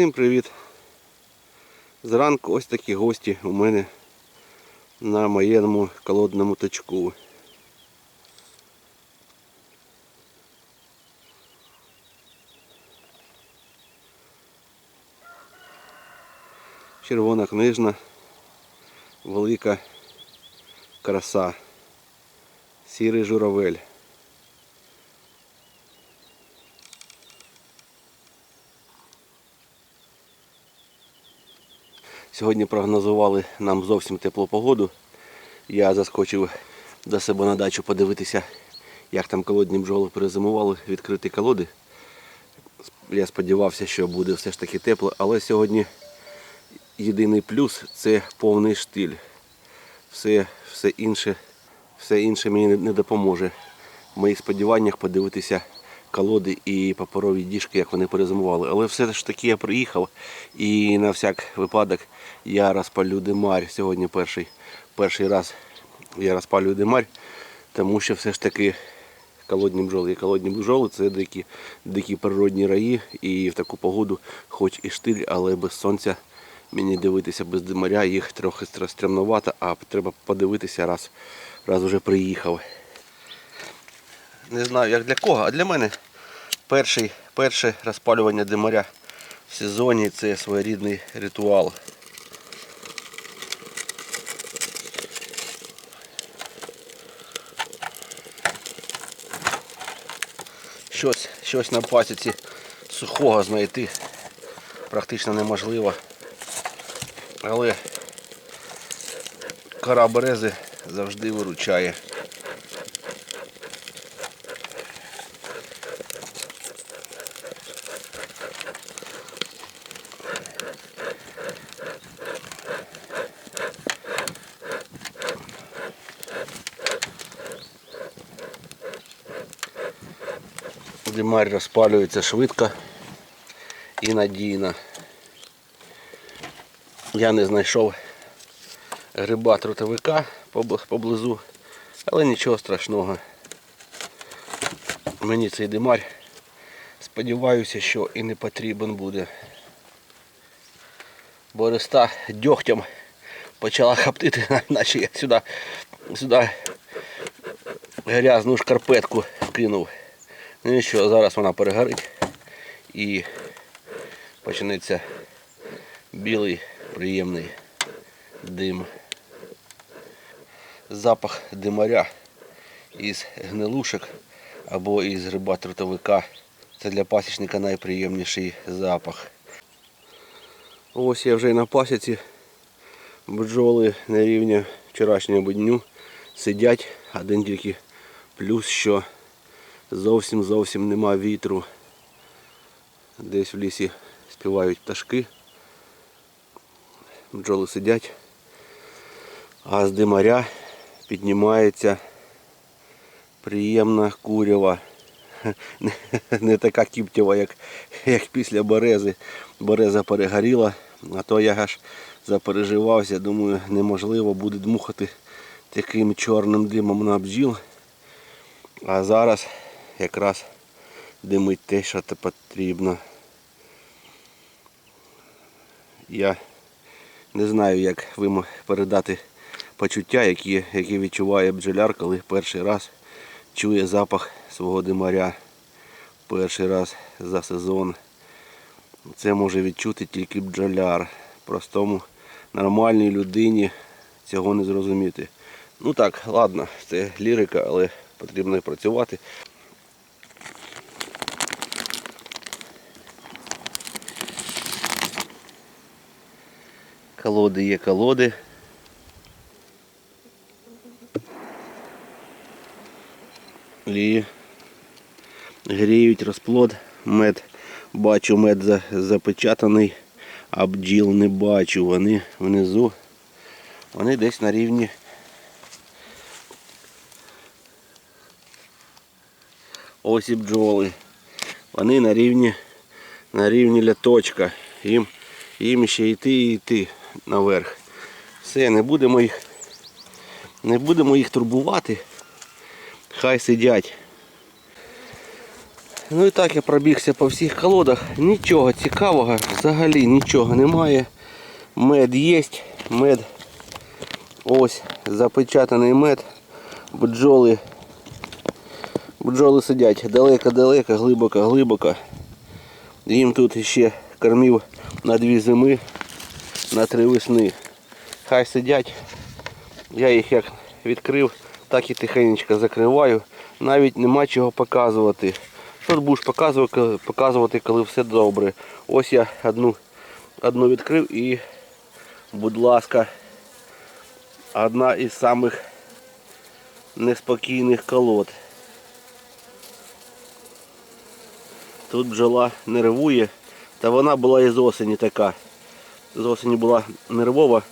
Всім привіт! Зранку ось такі гості у мене на моєму колодному точку. Червона книжна, велика краса, сірий журавель. Сьогодні прогнозували нам зовсім теплу погоду. Я заскочив до себе на дачу подивитися, як там колодні бджоли перезимували, відкриті колоди. Я сподівався, що буде все ж таки тепло, але сьогодні єдиний плюс це повний штиль. Все, все, інше, все інше мені не- допоможе. В моїх сподіваннях подивитися колоди і паперові діжки, як вони перезимували. Але все ж таки я приїхав і на всяк випадок я розпалю димарь. Сьогодні перший, перший раз я розпалюю димарь, тому що все ж таки колодні бджоли. І колодні бджоли це дикі, дикі природні раї. І в таку погоду, хоч і штиль, але без сонця мені дивитися без димаря, їх трохи стрімновато, а треба подивитися раз, раз уже приїхав. Не знаю як для кого, а для мене перший, перше розпалювання димаря в сезоні це своєрідний ритуал. Щось, щось на пасіці сухого знайти практично неможливо. Але кора берези завжди виручає. Димарь розпалюється швидко і надійно. Я не знайшов гриба трутовика поблизу, але нічого страшного. Мені цей димарь, сподіваюся, що і не потрібен буде. Бориста дьогтям почала хаптити, наче я сюди, сюди грязну шкарпетку вкинув. Ну і що, зараз вона перегорить і почнеться білий приємний дим. Запах димаря із гнилушок або із гриба трутовика. Це для пасічника найприємніший запах. Ось я вже і на пасіці. Бджоли на рівні вчорашнього дню сидять, один тільки плюс, що зовсім зовсім нема вітру. Десь в лісі співають пташки. Бджоли сидять, а з димаря піднімається приємна курява. Не, така кіптєва, як, як після берези. Береза перегоріла, а то я аж запереживався. Думаю, неможливо буде дмухати таким чорним димом на бджіл. А зараз якраз димить те, що те потрібно. Я не знаю, як вам передати почуття, які, які відчуває бджоляр, коли перший раз чує запах свого димаря. Перший раз за сезон. Це може відчути тільки бджоляр. Простому нормальній людині цього не зрозуміти. Ну так, ладно, це лірика, але потрібно працювати. Колоди є колоди. І гріють розплод, мед. Бачу мед запечатаний, а бджіл не бачу. Вони внизу. Вони десь на рівні. Ось і бджоли. Вони на рівні, на рівні ляточка. Їм, їм ще йти і йти наверх. Все, не будемо їх, не будемо їх турбувати. Хай сидять. Ну і так я пробігся по всіх колодах. Нічого цікавого, взагалі нічого немає. Мед є, мед. Ось запечатаний мед. Бджоли. Бджоли сидять далеко-далеко, глибоко-глибоко. Їм тут ще кормів на дві зими, на три весни. Хай сидять. Я їх як відкрив, так і тихенько закриваю. Навіть нема чого показувати. Що ти будеш показувати, показувати, коли все добре. Ось я одну, одну відкрив і, будь ласка, одна із самих неспокійних колод. Тут бджола нервує, та вона була і з осені така. З осені була нервова,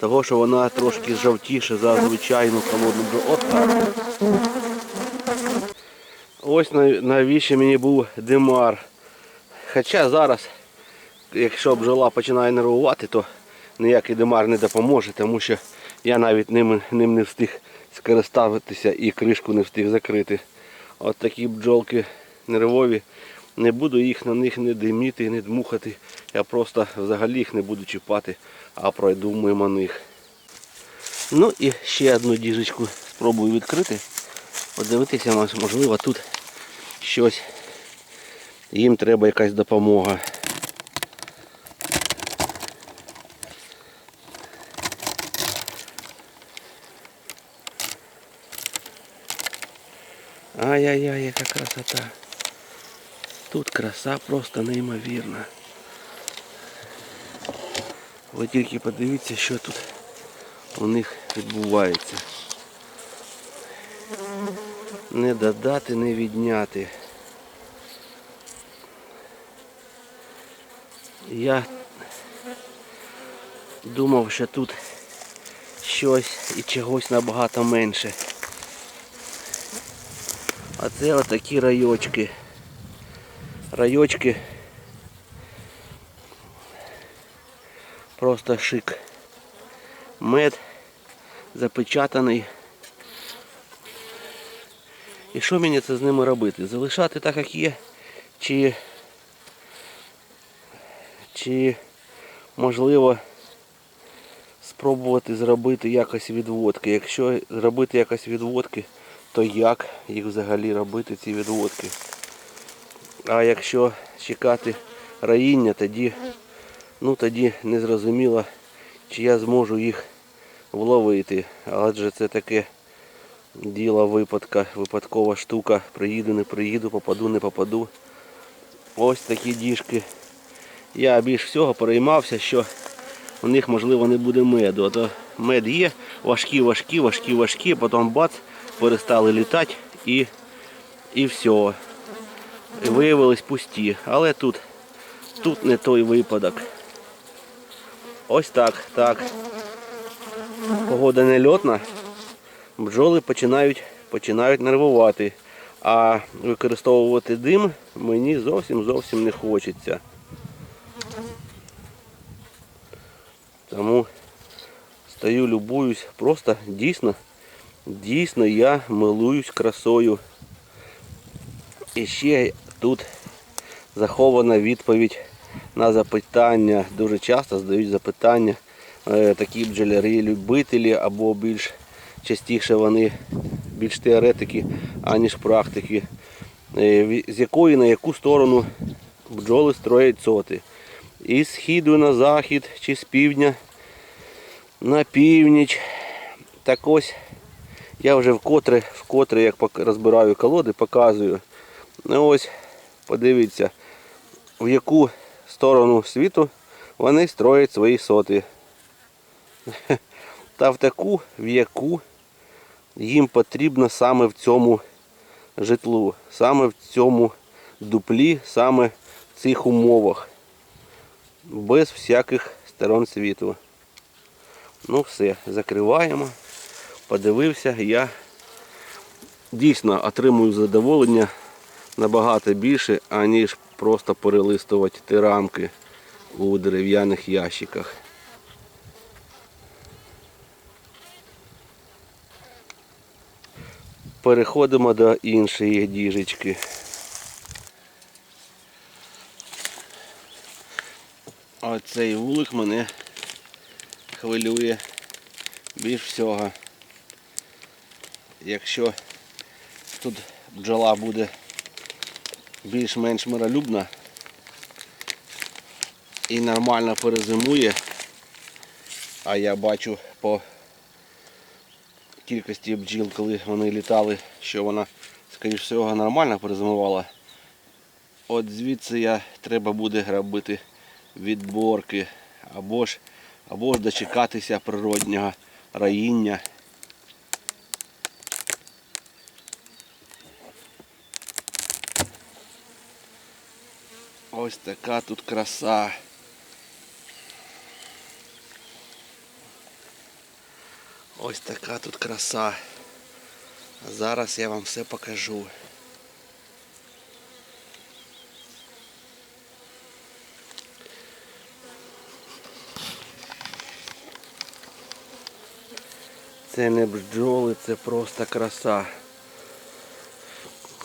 того що вона трошки жовтіша за звичайну холодну так. Ось навіщо мені був димар. Хоча зараз, якщо бджола починає нервувати, то ніякий димар не допоможе, тому що я навіть ним, ним не встиг скористатися і кришку не встиг закрити. От такі бджолки нервові. Не буду їх на них не диміти, не дмухати. Я просто взагалі їх не буду чіпати, а пройду мимо них. Ну і ще одну діжечку спробую відкрити. Подивитися, мож- можливо, тут щось. Їм треба якась допомога. Ай-яй-яй, яка красота. Тут краса просто неймовірна. Ви тільки подивіться, що тут у них відбувається. Не додати, не відняти. Я думав, що тут щось і чогось набагато менше. А це отакі райочки. Райочки. Просто шик. Мед запечатаний. І що мені це з ними робити? Залишати так, як є? Чи, чи можливо спробувати зробити якось відводки? Якщо зробити якось відводки, то як їх взагалі робити, ці відводки? А якщо чекати раїння, тоді, ну тоді не зрозуміло, чи я зможу їх вловити. Адже це таке діло випадка, випадкова штука. Приїду, не приїду, попаду, не попаду. Ось такі діжки. Я більш всього переймався, що у них можливо не буде меду. А то мед є, важкі, важкі, важкі, важкі, потім бац, перестали літати і, і все. Виявились пусті. Але тут, тут не той випадок. Ось так, так. Погода не льотна. Бджоли починають, починають нервувати. А використовувати дим мені зовсім зовсім не хочеться. Тому стою, любуюсь, просто дійсно, дійсно я милуюсь красою. І ще тут захована відповідь на запитання. Дуже часто задають запитання е, такі бджоляри-любителі або більш частіше вони більш теоретики, аніж практики. Е, З якої на яку сторону бджоли строять соти. Із східу на захід чи з півдня на північ. Так ось я вже вкотре, вкотре як розбираю колоди, показую. Ну ось, подивіться, в яку сторону світу вони строять свої соти. Та в таку, в яку їм потрібно саме в цьому житлу, саме в цьому дуплі, саме в цих умовах. Без всяких сторон світу. Ну все, закриваємо. Подивився, я дійсно отримую задоволення набагато більше, аніж просто перелистувати ті рамки у дерев'яних ящиках. Переходимо до іншої діжечки. Оцей вулик мене хвилює більш всього. Якщо тут бджола буде більш-менш миролюбна і нормально перезимує, а я бачу по кількості бджіл, коли вони літали, що вона, скоріш всього, нормально перезимувала. От звідси я треба буде робити відборки або ж, або ж дочекатися природнього раїння. Ось така тут краса. Ось така тут краса. Зараз я вам все покажу. Це не бджоли, це просто краса.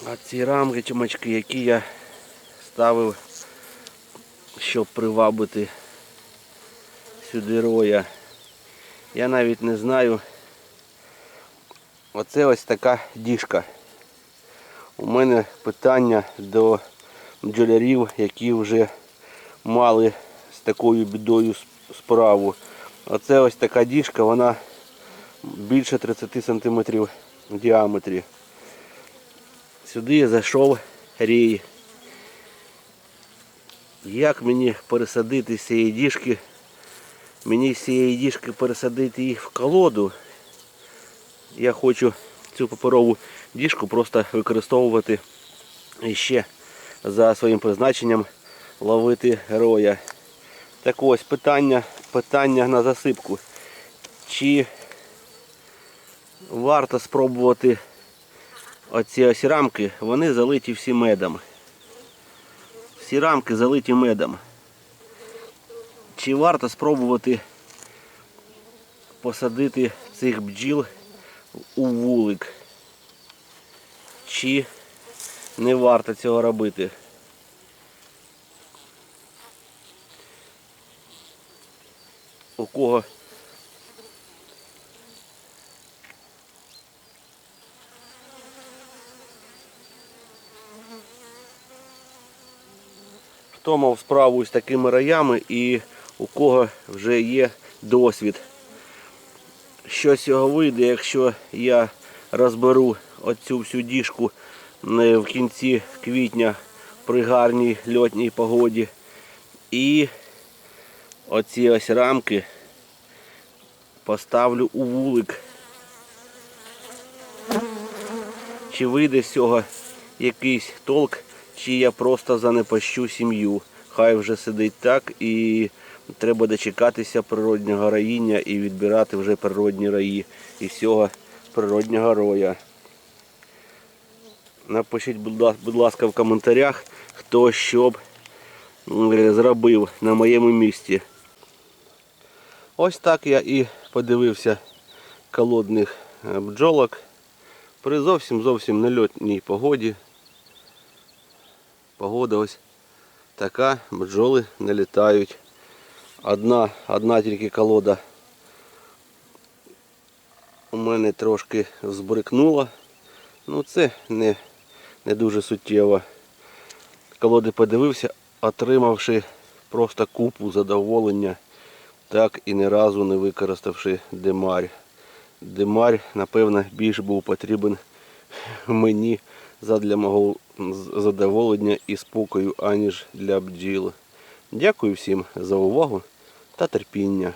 А ці рамки чумачки, які я ставив, щоб привабити сюди роя. Я навіть не знаю. Оце ось така діжка. У мене питання до бджолярів, які вже мали з такою бідою справу. Оце ось така діжка, вона більше 30 см в діаметрі. Сюди зайшов рій. Як мені пересадити з цієї діжки? Мені з цієї діжки пересадити їх в колоду. Я хочу цю паперову діжку просто використовувати ще за своїм призначенням ловити героя. Так ось питання, питання на засипку. Чи варто спробувати оці ось рамки, вони залиті всі медом. Всі рамки залиті медом. Чи варто спробувати посадити цих бджіл у вулик? Чи не варто цього робити? У кого хто мав справу з такими раями і у кого вже є досвід. Що з цього вийде, якщо я розберу оцю всю діжку е, в кінці квітня при гарній льотній погоді. І оці ось рамки поставлю у вулик. Чи вийде з цього якийсь толк, чи я просто занепащу сім'ю. Хай вже сидить так і треба дочекатися природнього раїння і відбирати вже природні раї і всього природнього роя. Напишіть, будь ласка, в коментарях, хто що б зробив на моєму місці. Ось так я і подивився колодних е, бджолок при зовсім зовсім нельотній погоді. Погода ось така, бджоли не літають. Одна, одна тільки колода у мене трошки збрикнула. Ну це не, не дуже суттєво. Колоди подивився, отримавши просто купу задоволення, так і ні разу не використавши димарь. Димарь, напевно, більш був потрібен мені задля мого задоволення і спокою, аніж для бджіл. Дякую всім за увагу та терпіння.